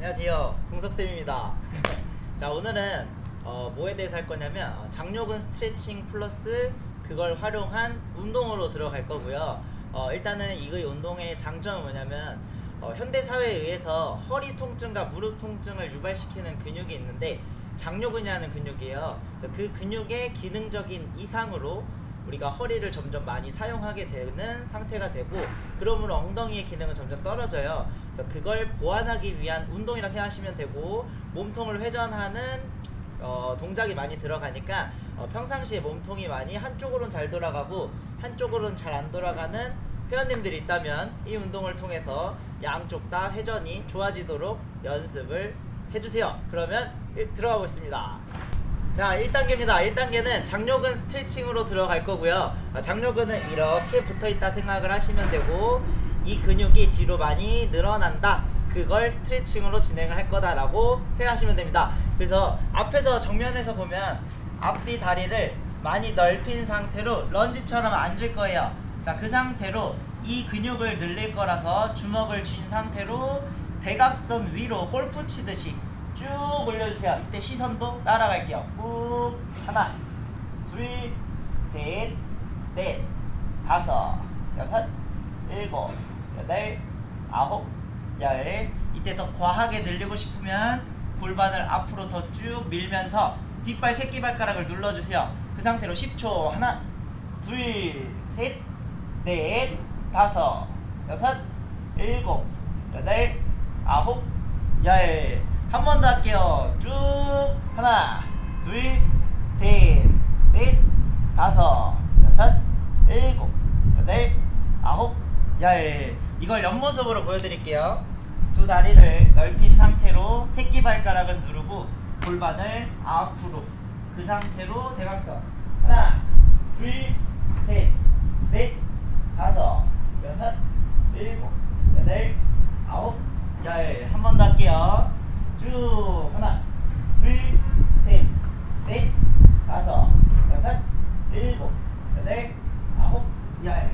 안녕하세요. 동석쌤입니다. 자, 오늘은 어, 뭐에 대해서 할 거냐면 어, 장요근 스트레칭 플러스 그걸 활용한 운동으로 들어갈 거고요. 어, 일단은 이의 운동의 장점은 뭐냐면 어, 현대 사회에 의해서 허리 통증과 무릎 통증을 유발시키는 근육이 있는데 장요근이라는 근육이에요. 그래서 그 근육의 기능적인 이상으로 우리가 허리를 점점 많이 사용하게 되는 상태가 되고 그러므로 엉덩이의 기능은 점점 떨어져요. 그래서 그걸 보완하기 위한 운동이라 생각하시면 되고 몸통을 회전하는 어, 동작이 많이 들어가니까 어, 평상시에 몸통이 많이 한쪽으로는 잘 돌아가고 한쪽으로는 잘 안 돌아가는 회원님들이 있다면 이 운동을 통해서 양쪽 다 회전이 좋아지도록 연습을 해주세요. 그러면 일- 들어가 보겠습니다. 자, 1단계입니다. 1단계는 장요근 스트레칭으로 들어갈 거고요. 아, 장요근은 이렇게 붙어 있다 생각을 하시면 되고 이 근육이 뒤로 많이 늘어난다. 그걸 스트레칭으로 진행을 할 거다라고 생각하시면 됩니다. 그래서 앞에서 정면에서 보면 앞뒤 다리를 많이 넓힌 상태로 런지처럼 앉을 거예요. 자, 그 상태로 이 근육을 늘릴 거라서 주먹을 쥔 상태로 대각선 위로 골프 치듯이 쭉 올려주세요. 이때 시선도 따라갈게요. 꾹 하나, 둘, 셋, 넷, 다섯, 여섯, 일곱, 여덟, 아홉, 열. 이때 더 과하게 늘리고 싶으면 골반을 앞으로 더 쭉 밀면서 뒷발 새끼발가락을 눌러주세요. 그 상태로 10초 하나, 둘, 셋, 넷, 다섯, 여섯, 일곱, 여덟, 아홉, 열. 한 번 더 할게요. 쭉 하나, 둘, 셋, 넷, 다섯, 여섯, 일곱, 여덟, 열. 이걸 옆모습으로 보여드릴게요. 두 다리를 넓힌 상태로 새끼발가락은 누르고 골반을 앞으로 그 상태로 대각선 하나, 둘, 셋, 넷, 다섯, 여섯, 일곱, 여덟, 아홉, 열. 한 번 더 할게요. 쭉 하나, 둘, 셋, 넷, 다섯, 여섯, 일곱, 여덟, 아홉, 열.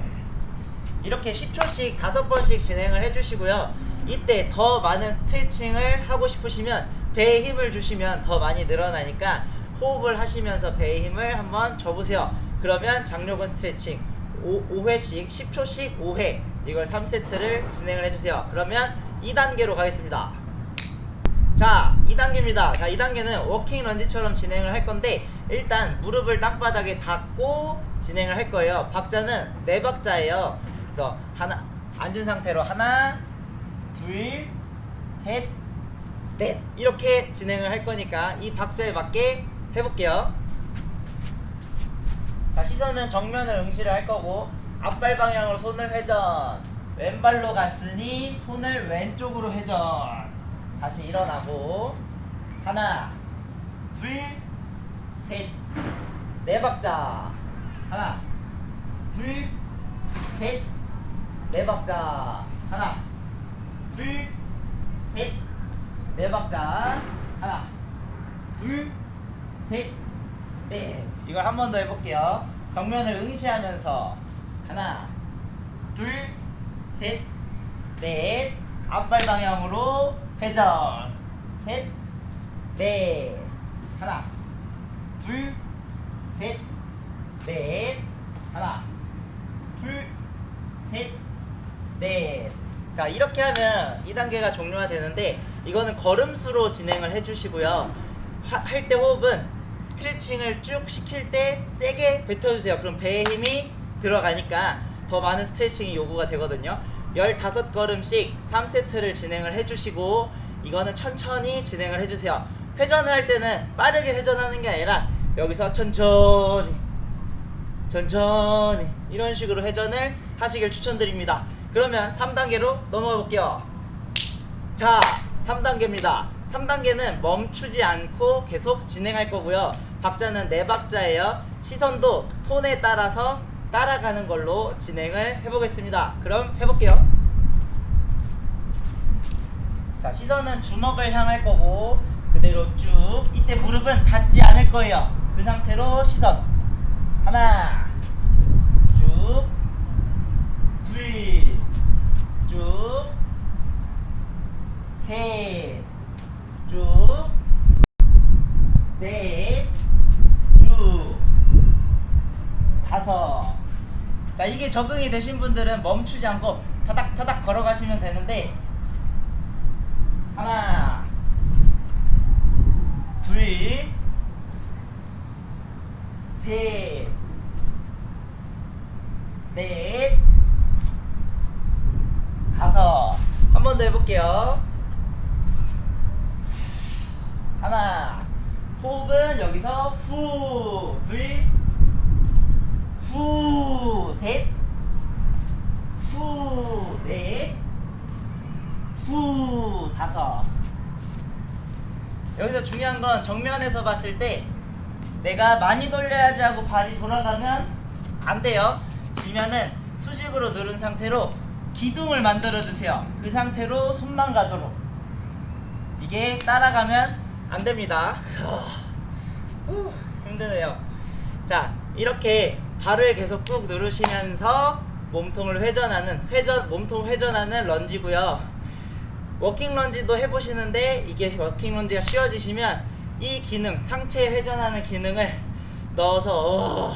이렇게 10초씩 다섯 번씩 진행을 해주시고요. 이때 더 많은 스트레칭을 하고 싶으시면 배에 힘을 주시면 더 많이 늘어나니까 호흡을 하시면서 배에 힘을 한번 줘보세요. 그러면 장요근 스트레칭 5, 회씩 10초씩 5회 이걸 3세트를 진행을 해주세요. 그러면 2단계로 가겠습니다. 자, 2단계입니다. 자, 2단계는 워킹 런지처럼 진행을 할 건데 일단 무릎을 땅바닥에 닿고 진행을 할 거예요. 박자는 네 박자예요. 그래서 하나 앉은 상태로 하나, 둘, 셋, 넷 이렇게 진행을 할 거니까 이 박자에 맞게 해볼게요. 자, 시선은 정면을 응시를 할 거고 앞발 방향으로 손을 회전. 왼발로 갔으니 손을 왼쪽으로 회전. 다시 일어나고 하나, 둘, 셋, 네 박자. 하나, 둘, 셋, 네 박자. 하나, 둘, 셋, 네 박자. 하나, 둘, 셋, 넷. 이걸 한 번 더 해볼게요. 정면을 응시하면서 하나, 둘, 셋, 넷. 앞발 방향으로 회전. 셋, 넷. 하나, 둘, 셋, 넷. 하나, 둘, 셋, 넷. 자, 이렇게 하면 2단계가 종료가 되는데 이거는 걸음수로 진행을 해 주시고요. 할 때 호흡은 스트레칭을 쭉 시킬 때 세게 뱉어 주세요. 그럼 배에 힘이 들어가니까 더 많은 스트레칭이 요구가 되거든요. 15걸음씩 3세트를 진행을 해 주시고 이거는 천천히 진행을 해 주세요. 회전을 할 때는 빠르게 회전하는 게 아니라 여기서 천천히 천천히 이런 식으로 회전을 하시길 추천드립니다. 그러면 3단계로 넘어가 볼게요. 자, 3단계입니다. 3단계는 멈추지 않고 계속 진행할 거고요. 박자는 네 박자예요. 시선도 손에 따라서 따라가는 걸로 진행을 해보겠습니다. 그럼 해볼게요. 자, 시선은 주먹을 향할 거고 그대로 쭉 이때 무릎은 닿지 않을 거예요. 그 상태로 시선 하나 쭉 둘, 쭉, 셋, 적응이 되신 분들은 멈추지 않고 타닥 타닥 걸어가시면 되는데 하나 둘 셋, 넷, 다섯. 한 번 더 해볼게요. 하나. 호흡은 여기서 후, 둘, 후, 셋, 후, 넷, 후, 다섯. 여기서 중요한 건 정면에서 봤을 때 내가 많이 돌려야지 하고 발이 돌아가면 안 돼요. 지면은 수직으로 누른 상태로 기둥을 만들어 주세요. 그 상태로 손만 가도록. 이게 따라가면 안 됩니다. 후, 힘드네요. 자, 이렇게 발을 계속 꾹 누르시면서 몸통을 회전하는 회전 몸통 회전하는 런지고요. 워킹 런지도 해보시는데 이게 워킹 런지가 쉬워지시면 이 기능 상체 회전하는 기능을 넣어서 어,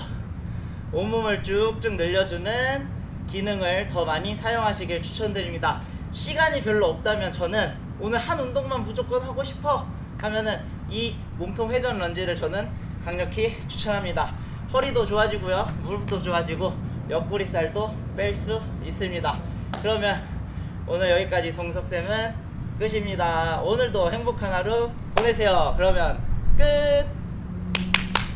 온몸을 쭉쭉 늘려주는 기능을 더 많이 사용하시길 추천드립니다. 시간이 별로 없다면 저는 오늘 한 운동만 무조건 하고 싶어 하면은 이 몸통 회전 런지를 저는 강력히 추천합니다. 허리도 좋아지고요, 무릎도 좋아지고 옆구리살도 뺄 수 있습니다. 그러면 오늘 여기까지 동석쌤은 끝입니다. 오늘도 행복한 하루 보내세요. 그러면 끝!